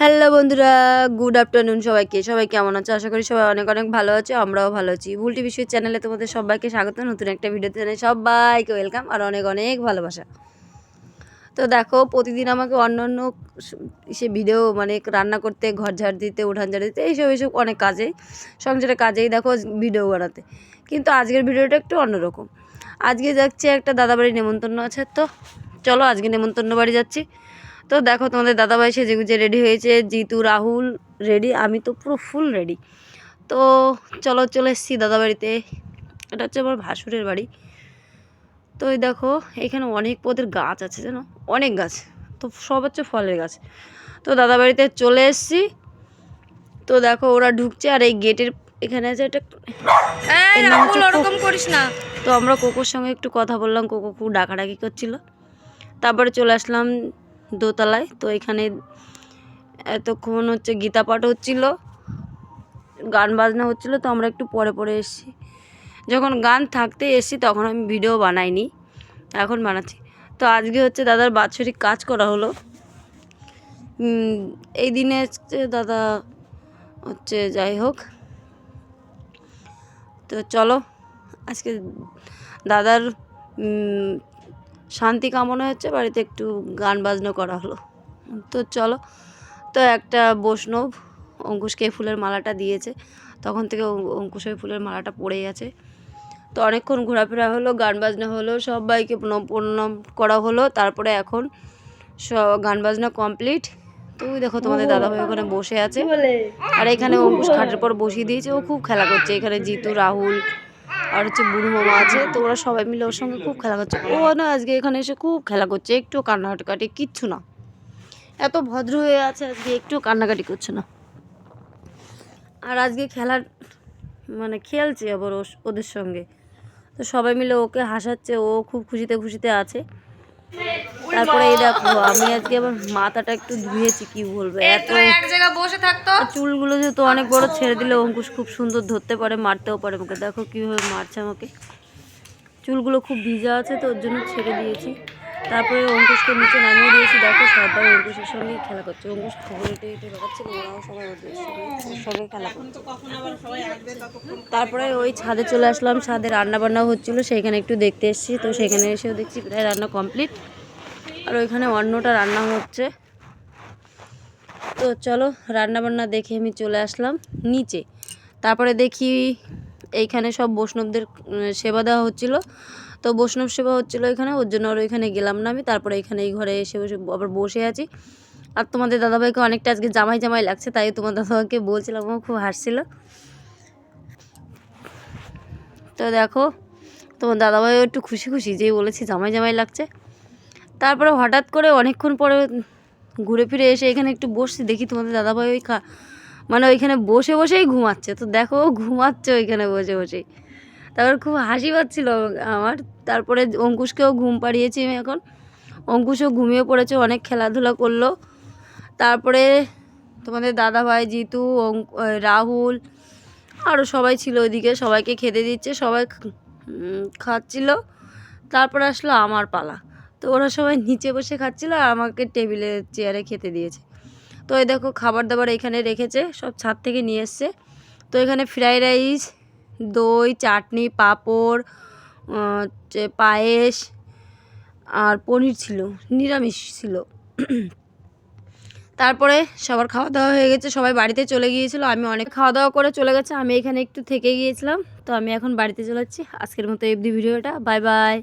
Hello বন্ধুরা good afternoon সবাইকে। সবাই কেমন আছে? আশা করি সবাই অনেক অনেক ভালো আছে, আমরাও ভালো আছি। বুলটি বিশ্বের চ্যানেলে তোমাদের সবাইকে স্বাগত। নতুন একটা ভিডিওতে জানাই সবাইকে ওয়েলকাম আর অনেক অনেক ভালোবাসা। তো দেখো, প্রতিদিন আমাকে অন্য অন্য সে ভিডিও মানে রান্না করতে, ঘর ঝাড় দিতে, উঠান ঝাড় দিতে, এইসব এইসব অনেক কাজে, সংসারের কাজেই দেখো ভিডিও বানাতে। কিন্তু আজকের ভিডিওটা একটু অন্যরকম। আজকে যাচ্ছে একটা দাদাবাড়ি নেমন্তন্ন আছে তো। চলো আজকে নেমন্তন্ন বাড়ি যাচ্ছি। তো দেখো তোমাদের দাদাভাই সেজে গুজে রেডি হয়েছে জিতু রাহুল রেডি আমি তো পুরো ফুল রেডি তো চলো চলে এসেছি দাদাবাড়িতে। এটা হচ্ছে আমার ভাসুরের বাড়ি। তো এই দেখো এখানে অনেক পদের গাছ আছে জানো? অনেক গাছ। তো সব হচ্ছে ফলের গাছ। তো দাদাবাড়িতে চলে এসেছি। তো দেখো ওরা ঢুকছে আর এই গেটের এখানে আছে একটা ওরকম করিস না। তো আমরা কোকোর সঙ্গে একটু কথা বললাম কোকো খুব ডাকাডাকি করছিল। তারপরে চলে আসলাম দোতলায়। তো এখানে এতক্ষণ হচ্ছে গীতা পাঠ হচ্ছিল, গান বাজনা হচ্ছিল, তো আমরা একটু পরে পরে এসেছি। যখন গান থাকতে এসেছি তখন আমি ভিডিও বানাইনি, এখন বানাচ্ছি। তো আজকে হচ্ছে দাদার বাৎসরিক কাজ করা হলো। এই দিনে দাদা হচ্ছে যাই হোক। তো চলো, আজকে দাদার শান্তি কামনা হচ্ছে বাড়িতে একটু গান বাজনা করা হলো। তো চলো তো একটা বৈষ্ণব অঙ্কুশকে ফুলের মালাটা দিয়েছে। তখন থেকে অং- অঙ্কুশ ওই ফুলের মালাটা পড়েই আছে তো অনেকক্ষণ ঘোরাফেরা হলো গান বাজনা হলো সবাইকে প্রণাম প্রণাম করা হলো। তারপরে এখন সব গান বাজনা কমপ্লিট। তো ওই দেখো তোমাদের দাদাভাই ওখানে বসে আছে। আর এখানে অঙ্কুশ খাটের পর বসিয়ে দিয়েছে। ও খুব খেলা করছে। এখানে জিতু রাহুল আর হচ্ছে বুড়ো মামা আছে, তো ওরা সবাই মিলে ওর সঙ্গে খুব খেলা করছে। ও না আজকে এখানে এসে খুব খেলা করছে, একটু কান্নাকাটি, কিচ্ছু না। এত ভদ্র হয়ে আছে আজকে, একটু কান্নাকাটি করছে না। আর আজকে খেলার মানে খেলছে আবার ওদের সঙ্গে। তো সবাই মিলে ওকে হাসাচ্ছে, ও খুব খুশিতে খুশিতে আছে। তারপরে এই দেখো আমি আজকে আবার মাথাটা একটু ধুয়েছি কি বলব? এত এক জায়গায় বসে থাকতো চুলগুলো যেহেতু অনেক বড় ছেড়ে দিলে অঙ্কুশ খুব সুন্দর ধরতে পারে মারতেও পারে আমাকে। দেখো কীভাবে মারছে আমাকে। চুলগুলো খুব ভিজা আছে তো ওর জন্য ছেড়ে দিয়েছি। তারপরে অঙ্কুশকে নিচে নামিয়ে দিয়েছি। দেখো সবাই অঙ্কুশের সঙ্গে খেলা করছে। অঙ্কুশ খবর হেঁটে হেঁটে বেড়াচ্ছে ওরাও সবাই ওদের সঙ্গে খেলা করছে। তারপরে ওই ছাদে চলে আসলাম। ছাদে রান্না বান্না হচ্ছিল সেইখানে একটু দেখতে এসেছি। তো সেখানে এসেও দেখছি প্রায় রান্না কমপ্লিট। আর ওইখানে অন্যটা রান্না হচ্ছে। তো চলো রান্না বান্না দেখে আমি চলে আসলাম নিচে। তারপরে দেখি এইখানে সব বৈষ্ণবদের সেবা দেওয়া হচ্ছিল। তো বৈষ্ণব সেবা হচ্ছিল এখানে, ওর জন্য আর ওইখানে গেলাম না আমি। তারপরে এখানে এই ঘরে এসে বসে, আবার বসে আছি। আর তোমাদের দাদাভাইকে অনেকটা আজকে জামাই জামাই লাগছে, তাই তোমার দাদাভাইকে বলছিলাম, ও খুব হাসছিল। তো দেখো, তোমার দাদাভাইও একটু খুশি খুশি যেই বলেছি, জামাই জামাই লাগছে। তারপরে হঠাৎ করে অনেকক্ষণ পরে ঘুরে ফিরে এসে এখানে একটু বসছি, দেখি তোমাদের দাদাভাই ওই খা মানে ওইখানে বসে বসেই ঘুমাচ্ছে। তো দেখো ঘুমাচ্ছে ওইখানে বসে বসেই। তারপর খুব হাসি পাচ্ছিল আমার। তারপরে অঙ্কুশকেও ঘুম পাড়িয়েছি আমি এখন। অঙ্কুশও ঘুমিয়ে পড়েছে, অনেক খেলাধুলা করল। তারপরে তোমাদের দাদাভাই, জিতু রাহুল আরও সবাই ছিল ওইদিকে, সবাইকে খেতে দিচ্ছে, সবাই খাচ্ছিল। তারপরে আসলো আমার পালা। তো ওরা সবাই নিচে বসে খাচ্ছিল আর আমাকে টেবিলে চেয়ারে খেতে দিয়েছে। তো এই দেখো খাবার দাবার এখানে রেখেছে, সব ছাদ থেকে নিয়ে এসছে। তো এখানে ফ্রাইড রাইস, দই, চাটনি, পাঁপড় পায়েস আর পনির ছিল, নিরামিষ ছিল। তারপরে সবার খাওয়া দাওয়া হয়ে গেছে, সবাই বাড়িতে চলে গিয়েছিল, আমি অনেক খাওয়া দাওয়া করে চলে গেছে, আমি এখানে একটু থেকে গিয়েছিলাম, তো আমি এখন বাড়িতে চলে যাচ্ছি। আজকের মতো এফডি ভিডিওটা বাই বাই